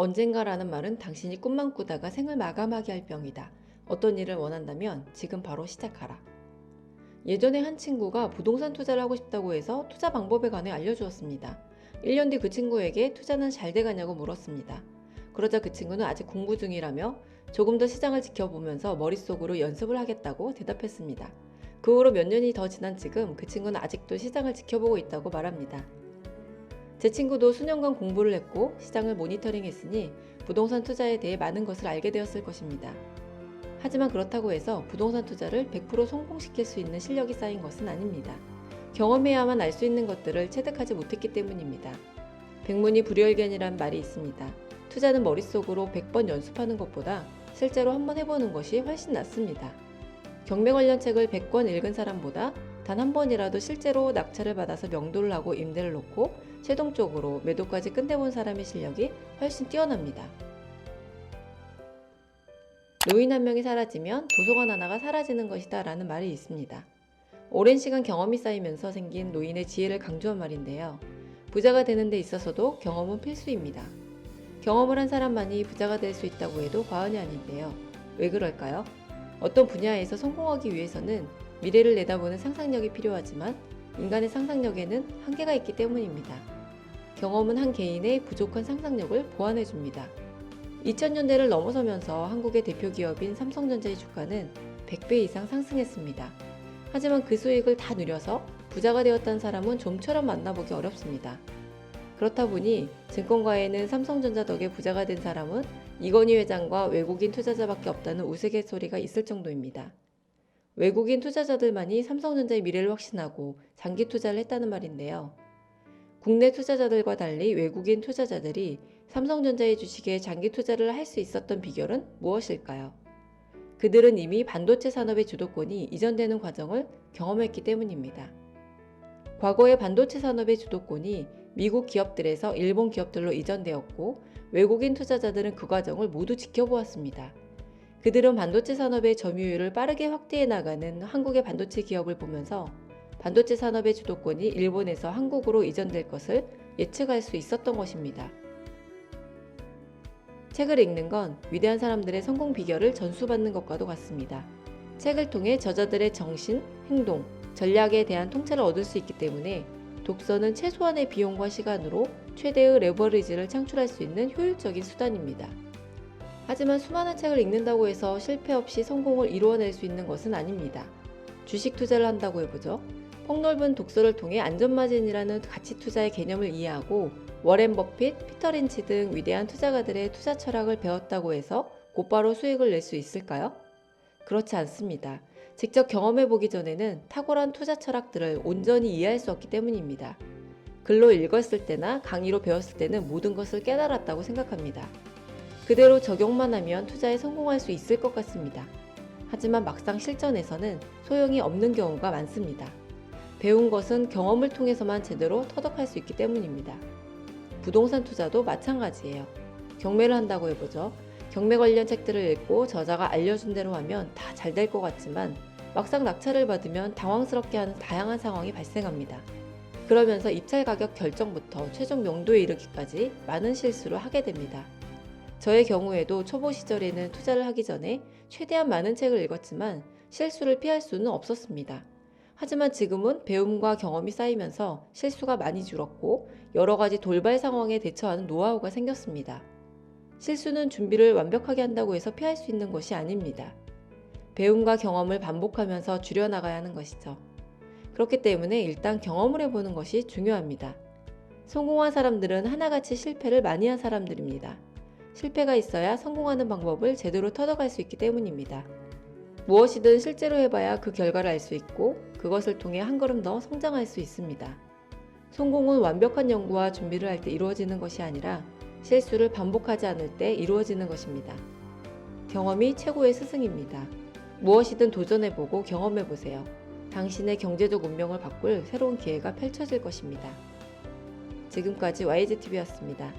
언젠가라는 말은 당신이 꿈만 꾸다가 생을 마감하게 할 병이다. 어떤 일을 원한다면 지금 바로 시작하라. 예전에 한 친구가 부동산 투자를 하고 싶다고 해서 투자 방법에 관해 알려주었습니다. 1년 뒤 그 친구에게 투자는 잘 돼가냐고 물었습니다. 그러자 그 친구는 아직 공부 중이라며 조금 더 시장을 지켜보면서 머릿속으로 연습을 하겠다고 대답했습니다. 그 후로 몇 년이 더 지난 지금 그 친구는 아직도 시장을 지켜보고 있다고 말합니다. 제 친구도 수년간 공부를 했고 시장을 모니터링 했으니 부동산 투자에 대해 많은 것을 알게 되었을 것입니다. 하지만 그렇다고 해서 부동산 투자를 100% 성공시킬 수 있는 실력이 쌓인 것은 아닙니다. 경험해야만 알 수 있는 것들을 체득하지 못했기 때문입니다. 백문이 불여일견이란 말이 있습니다. 투자는 머릿속으로 100번 연습하는 것보다 실제로 한번 해보는 것이 훨씬 낫습니다. 경매 관련 책을 100권 읽은 사람보다 단 한 번이라도 실제로 낙찰을 받아서 명도를 하고 임대를 놓고 최종적으로 매도까지 끝내본 사람의 실력이 훨씬 뛰어납니다. 노인 한 명이 사라지면 도서관 하나가 사라지는 것이다 라는 말이 있습니다. 오랜 시간 경험이 쌓이면서 생긴 노인의 지혜를 강조한 말인데요. 부자가 되는 데 있어서도 경험은 필수입니다. 경험을 한 사람만이 부자가 될 수 있다고 해도 과언이 아닌데요. 왜 그럴까요? 어떤 분야에서 성공하기 위해서는 미래를 내다보는 상상력이 필요하지만 인간의 상상력에는 한계가 있기 때문입니다. 경험은 한 개인의 부족한 상상력을 보완해 줍니다. 2000년대를 넘어서면서 한국의 대표 기업인 삼성전자의 주가는 100배 이상 상승했습니다. 하지만 그 수익을 다 누려서 부자가 되었다는 사람은 좀처럼 만나보기 어렵습니다. 그렇다 보니 증권가에는 삼성전자 덕에 부자가 된 사람은 이건희 회장과 외국인 투자자밖에 없다는 우스갯소리가 있을 정도입니다. 외국인 투자자들만이 삼성전자의 미래를 확신하고 장기 투자를 했다는 말인데요. 국내 투자자들과 달리 외국인 투자자들이 삼성전자의 주식에 장기 투자를 할 수 있었던 비결은 무엇일까요? 그들은 이미 반도체 산업의 주도권이 이전되는 과정을 경험했기 때문입니다. 과거의 반도체 산업의 주도권이 미국 기업들에서 일본 기업들로 이전되었고 외국인 투자자들은 그 과정을 모두 지켜보았습니다. 그들은 반도체 산업의 점유율을 빠르게 확대해 나가는 한국의 반도체 기업을 보면서 반도체 산업의 주도권이 일본에서 한국으로 이전될 것을 예측할 수 있었던 것입니다. 책을 읽는 건 위대한 사람들의 성공 비결을 전수받는 것과도 같습니다. 책을 통해 저자들의 정신, 행동, 전략에 대한 통찰을 얻을 수 있기 때문에 독서는 최소한의 비용과 시간으로 최대의 레버리지를 창출할 수 있는 효율적인 수단입니다. 하지만 수많은 책을 읽는다고 해서 실패 없이 성공을 이루어낼 수 있는 것은 아닙니다. 주식 투자를 한다고 해보죠. 폭넓은 독서를 통해 안전마진이라는 가치 투자의 개념을 이해하고 워렌 버핏, 피터 린치 등 위대한 투자가들의 투자 철학을 배웠다고 해서 곧바로 수익을 낼 수 있을까요? 그렇지 않습니다. 직접 경험해 보기 전에는 탁월한 투자 철학들을 온전히 이해할 수 없기 때문입니다. 글로 읽었을 때나 강의로 배웠을 때는 모든 것을 깨달았다고 생각합니다. 그대로 적용만 하면 투자에 성공할 수 있을 것 같습니다. 하지만 막상 실전에서는 소용이 없는 경우가 많습니다. 배운 것은 경험을 통해서만 제대로 터득할 수 있기 때문입니다. 부동산 투자도 마찬가지예요. 경매를 한다고 해보죠. 경매 관련 책들을 읽고 저자가 알려준 대로 하면 다 잘 될 것 같지만 막상 낙찰을 받으면 당황스럽게 하는 다양한 상황이 발생합니다. 그러면서 입찰 가격 결정부터 최종 명도에 이르기까지 많은 실수를 하게 됩니다. 저의 경우에도 초보 시절에는 투자를 하기 전에 최대한 많은 책을 읽었지만 실수를 피할 수는 없었습니다. 하지만 지금은 배움과 경험이 쌓이면서 실수가 많이 줄었고 여러 가지 돌발 상황에 대처하는 노하우가 생겼습니다. 실수는 준비를 완벽하게 한다고 해서 피할 수 있는 것이 아닙니다. 배움과 경험을 반복하면서 줄여나가야 하는 것이죠. 그렇기 때문에 일단 경험을 해보는 것이 중요합니다. 성공한 사람들은 하나같이 실패를 많이 한 사람들입니다. 실패가 있어야 성공하는 방법을 제대로 터득할 수 있기 때문입니다. 무엇이든 실제로 해봐야 그 결과를 알 수 있고 그것을 통해 한 걸음 더 성장할 수 있습니다. 성공은 완벽한 연구와 준비를 할 때 이루어지는 것이 아니라 실수를 반복하지 않을 때 이루어지는 것입니다. 경험이 최고의 스승입니다. 무엇이든 도전해보고 경험해보세요. 당신의 경제적 운명을 바꿀 새로운 기회가 펼쳐질 것입니다. 지금까지 YGTV였습니다.